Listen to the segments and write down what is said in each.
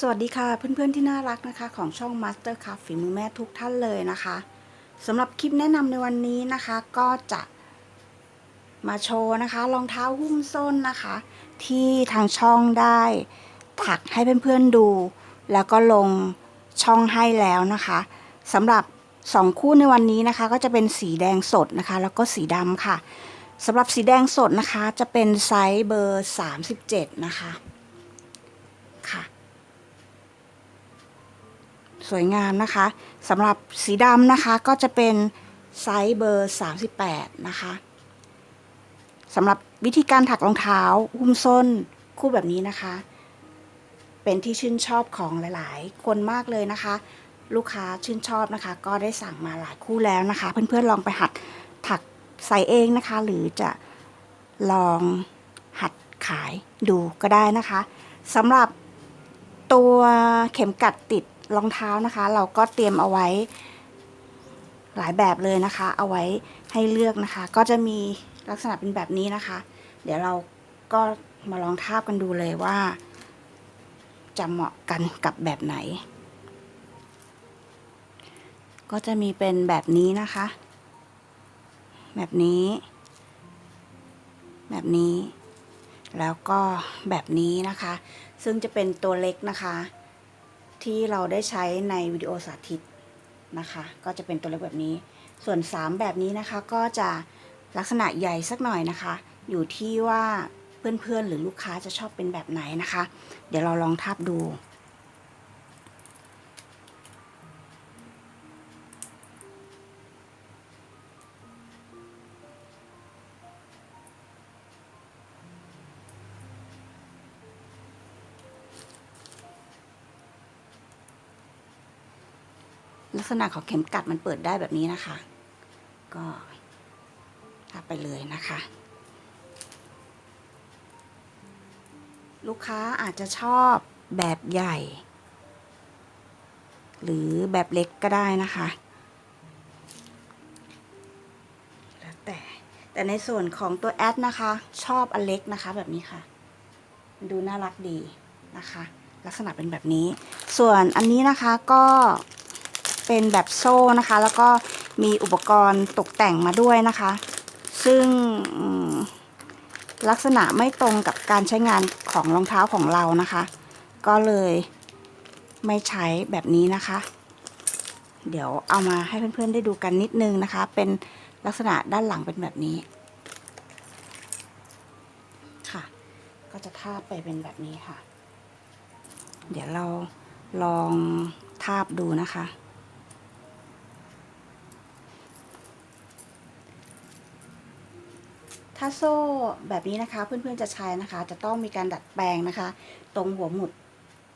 สวัสดีค่ะเพื่อนๆที่น่ารักนะคะ ของช่อง Master c r a f t ฝีมือแม่ทุกท่านเลยนะคะสำหรับคลิปแนะนำในวันนี้นะคะ ก็จะมาโชว์นะคะรองเท้าหุ้มส้นนะคะ ที่ทางช่องได้ถักให้เพื่อนๆดู แล้วก็ลงช่องให้แล้วนะคะสำหรับสองคู่ในวันนี้นะคะ ก็จะเป็นสีแดงสดนะคะ แล้วก็สีดำค่ะสำหรับสีแดงสดนะคะ จะเป็นไซส์เบอร์ 37 นะคะค่ะ สวยงามนะคะสำหรับสีดำนะคะก็จะเป็นไซส์เบอร์ 38 นะคะสำหรับวิธีการถักรองเท้าหุ้มส้นคู่แบบนี้นะคะ เป็นที่ชื่นชอบของหลายๆ คนมากเลยนะคะ ลูกค้าชื่นชอบนะคะ ก็ได้สั่งมาหลายคู่แล้วนะคะ เพื่อนๆลองไปหัดถักใส่เองนะคะ หรือจะลองหัดขายดูก็ได้นะคะสำหรับตัวเข็มกัดติด รองเท้านะคะ เราก็เตรียมเอาไว้ หลายแบบเลยนะคะ เอาไว้ให้เลือกนะคะ ก็จะมีลักษณะเป็นแบบนี้นะคะ เดี๋ยวเราก็มาลองทาบกันดูเลยว่า จะเหมาะกันกับแบบไหน ก็จะมีเป็นแบบนี้นะคะ แบบนี้ แบบนี้ แล้วก็แบบนี้นะคะ ซึ่งจะเป็นตัวเล็กนะคะ ที่เราได้ใช้ในวิดีโอสาธิตนะคะ ก็จะเป็นตัวเล็กแบบนี้ ส่วน 3 แบบนี้นะคะก็จะลักษณะใหญ่สักหน่อยนะคะ อยู่ที่ว่าเพื่อนๆหรือลูกค้าจะชอบเป็นแบบไหนนะคะ เดี๋ยวเราลองทับดู ลักษณะของเข็มกัดมันเปิดได้แบบนี้นะคะ ก็ทับไปเลยนะคะ ลูกค้าอาจจะชอบแบบใหญ่ หรือแบบเล็กก็ได้นะคะแล้วแต่แต่ในส่วนของตัวแอดนะคะ ชอบอันเล็กนะคะแบบนี้ค่ะ ดูน่ารักดีนะคะ ลักษณะเป็นแบบนี้ ส่วนอันนี้นะคะก็ เป็นแบบโซ่นะคะ แล้วก็มีอุปกรณ์ตกแต่งมาด้วยนะคะ ซึ่งลักษณะไม่ตรงกับการใช้งานของรองเท้าของเรานะคะ ก็เลยไม่ใช้แบบนี้นะคะ เดี๋ยวเอามาให้เพื่อนๆได้ดูกันนิดนึงนะคะ เป็นลักษณะด้านหลังเป็นแบบนี้ค่ะ ก็จะทาบไปเป็นแบบนี้ค่ะ เดี๋ยวเราลองทาบดูนะคะ ถ้าโซ่แบบนี้นะคะ เพื่อนๆจะใช้นะคะ จะต้องมีการดัดแปลงนะคะ ตรงหัวหมุด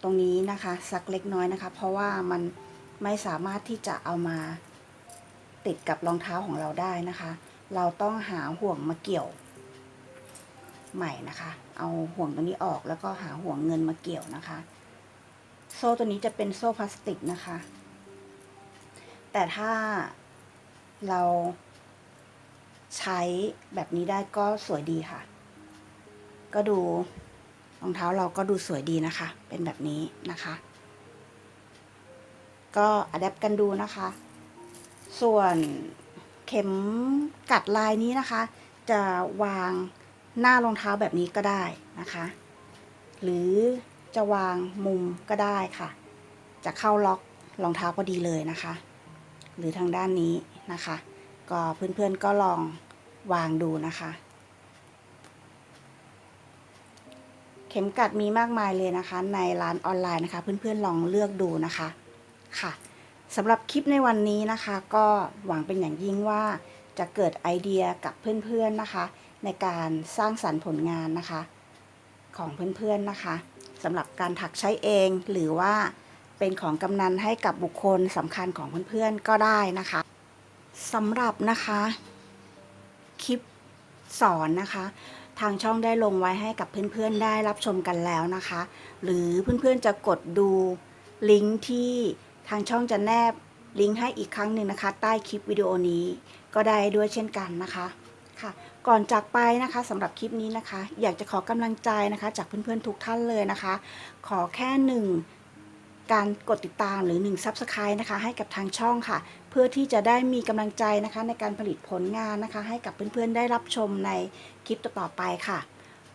ตรงนี้นะคะ สักเล็กน้อยนะคะ เพราะว่ามันไม่สามารถที่จะเอามาติดกับรองเท้าของเราได้นะคะ เราต้องหาห่วงมาเกี่ยวใหม่นะคะ เอาห่วงตรงนี้ออกแล้วก็หาห่วงเงินมาเกี่ยวนะคะ โซ่ตัวนี้จะเป็นโซ่พลาสติกนะคะ แต่ถ้าเรา ใช้แบบนี้ได้ก็สวยดีค่ะ ก็ดูรองเท้าเราก็ดูสวยดีนะคะ เป็นแบบนี้นะคะ ก็อัดแอปกันดูนะคะ ส่วนเข็มกัดลายนี้นะคะ จะวางหน้ารองเท้าแบบนี้ก็ได้นะคะ หรือจะวางมุมก็ได้ค่ะ จะเข้าล็อกรองเท้าพอดีเลยนะคะ หรือทางด้านนี้นะคะ ก็เพื่อนๆก็ลอง วางดูนะคะ เข็มกัดมีมากมายเลยนะคะ ในร้านออนไลน์นะคะ เพื่อนๆลองเลือกดูนะคะค่ะสำหรับคลิปในวันนี้นะคะ ก็หวังเป็นอย่างยิ่งว่าจะเกิดไอเดียกับเพื่อนๆนะคะ ในการสร้างสรรค์ผลงานนะคะ ของเพื่อนๆนะคะสำหรับการถักใช้เองหรือว่าเป็นของกำนันให้กับบุคคลสำคัญของเพื่อนๆก็ได้นะคะสำหรับนะคะ คลิปสอนนะคะ ทางช่องได้ลงไว้ให้กับเพื่อนๆได้รับชมกันแล้วนะคะ หรือเพื่อนๆจะกดดูลิงก์ที่ทางช่องจะแนบลิงก์ให้อีกครั้งหนึ่งนะคะ ใต้คลิปวิดีโอนี้ก็ได้ด้วยเช่นกันนะคะค่ะ ก่อนจากไปนะคะสำหรับคลิปนี้นะคะ อยากจะขอกำลังใจนะคะ จากเพื่อนๆทุกท่านเลยนะคะ ขอแค่หนึ่ง การกดติดตามหรือ1 Subscribe นะคะ ให้กับทางช่องค่ะ เพื่อที่จะได้มีกำลังใจนะคะ ในการผลิตผลงานนะคะ ให้กับเพื่อนๆได้รับชมในคลิปต่อๆไปค่ะ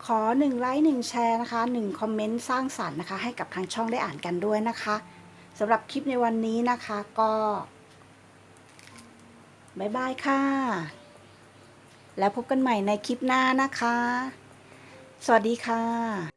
ขอ1ไลค์1แชร์นะคะ1คอมเมนต์สร้างสรรค์นะคะ ให้กับทางช่องได้อ่านกันด้วยนะคะสำหรับคลิปในวันนี้นะคะก็บายบายค่ะ แล้วพบกันใหม่ในคลิปหน้านะคะ สวัสดีค่ะ